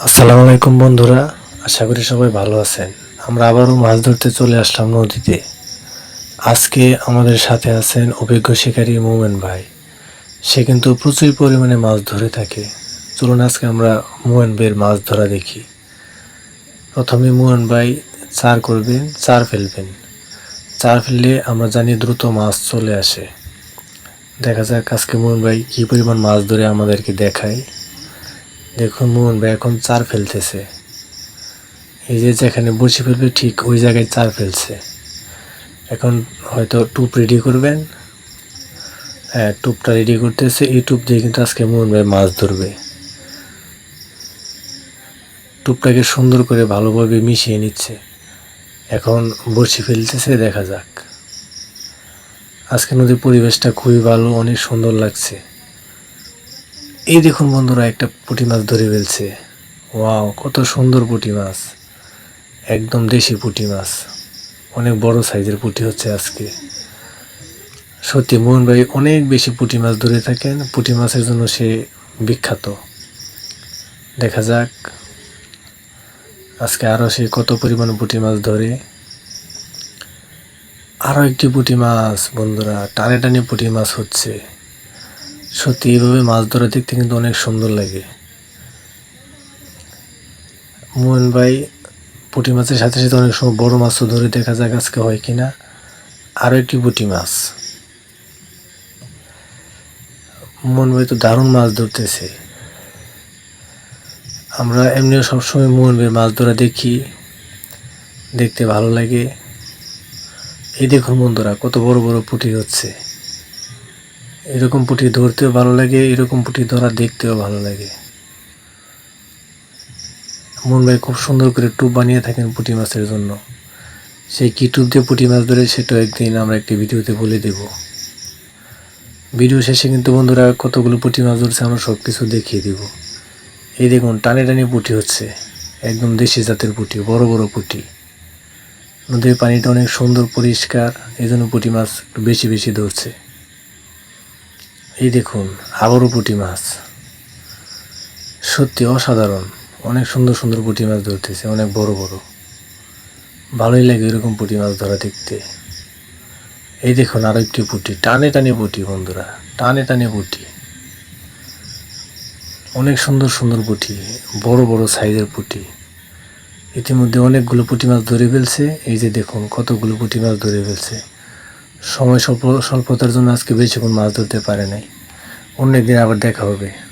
আসসালামু আলাইকুম বন্ধুরা, আশা করি সবাই ভালো আছেন। আমরা আবারও মাছ ধরতে চলে আসলাম নদীতে। আজকে আমাদের সাথে আছেন অভিজ্ঞ শিকারী মোমেন ভাই। সে কিন্তু প্রচুর পরিমাণে মাছ ধরে থাকে। চলুন আজকে আমরা মোমেন ভাইয়ের মাছ ধরা দেখি। প্রথমে মোহন ভাই চার করবেন, চার ফেলবেন। চার ফেললে আমরা জানি দ্রুত মাছ চলে আসে। দেখা যাক আজকে মোহন ভাই কী পরিমাণ মাছ ধরে আমাদেরকে দেখায়। দেখুন মোহন ভাই এখন চার ফেলতেছে। এই যে যেখানে বসে ফেলবে ঠিক ওই জায়গায় চার ফেলছে। এখন হয়তো টুপ রেডি করবেন। হ্যাঁ টুপটা রেডি করতেছে। টুপ দিয়ে কিন্তু আজকে মোহন ভাই মাছ ধরবে। টুপটাকে সুন্দর করে ভালোভাবে মিশিয়ে নিচ্ছে। এখন বসি ফেলতেছে, দেখা যাক। আজকে নদীর পরিবেশটা খুবই ভালো, অনেক সুন্দর লাগছে। এই দেখুন বন্ধুরা, একটা পুঁটি মাছ ধরে ফেলছে। ওয়াও, কত সুন্দর পুঁটি মাছ। একদম দেশি পুঁটি মাছ। অনেক বড় সাইজের পুঁটি হচ্ছে আজকে। সত্যি, মোহন ভাই অনেক বেশি পুঁটি মাছ ধরে থাকেন। পুঁটি মাছের জন্য সে বিখ্যাত। দেখা যাক, আজকে আরও সে কত পরিমাণ পুঁটি মাছ ধরে। আরও একটি পুঁটি মাছ, বন্ধুরা, টানে টানে পুঁটি মাছ হচ্ছে। সত্যি এইভাবে মাছ ধরা দেখতে কিন্তু অনেক সুন্দর লাগে। মোহন ভাই পুঁটি মাছের সাথে সাথে অনেক সময় বড় মাছও ধরে দেখা যাক আজকে হয় কিনা। আরও একটি পুঁটি মাছ। মোহন ভাই তো দারুণ মাছ ধরতেছে। আমরা এমনিও সবসময় মোহন ভাই মাছ ধরা দেখি। দেখতে ভালো লাগে। এই দেখুন বন্ধুরা, কত বড় বড় পুঁটি হচ্ছে। এরকম পুঁটি ধরতেও ভালো লাগে, এরকম পুঁটি ধরা দেখতেও ভালো লাগে। মন ভাই খুব সুন্দর করে টুপ বানিয়ে থাকেন পুঁটি মাছের জন্য। সেই কি টুপ দিয়ে পুঁটি মাছ ধরে সেটা একদিন আমরা একটি ভিডিওতে বলে দেব। ভিডিও শেষে কিন্তু বন্ধুরা কতগুলো পুঁটি মাছ ধরছে আমরা সব কিছু দেখিয়ে দেব। এই দেখুন, টানে টানে পুঁটি হচ্ছে। একদম দেশি জাতের পুঁটি, বড় বড় পুঁটি। নদীর পানিটা অনেক সুন্দর, পরিষ্কার এই জন্য পুঁটি মাছ একটু বেশি বেশি ধরছে। এই দেখুন, আবারও পুঁটি মাছ। সত্যি অসাধারণ। অনেক সুন্দর সুন্দর পুঁটি মাছ ধরতেছে, অনেক বড় বড়। ভালোই লাগে এরকম পুঁটি মাছ ধরা দেখতে। এই দেখুন আরও একটি পুঁটি, টানে টানে পুঁটি বন্ধুরা, টানে টানে পুঁটি। অনেক সুন্দর সুন্দর পুঁটি, বড় বড় সাইজের পুঁটি। ইতিমধ্যে অনেকগুলো পুঁটি মাছ ধরে ফেলছে, এই যে দেখুন কতগুলো পুঁটি মাছ ধরে ফেলছে। সময় স্বল্প স্বল্পতার জন্য আজকে বেশিক্ষণ মাছ ধরতে পারে নাই। অন্য আবার দেখা হবে।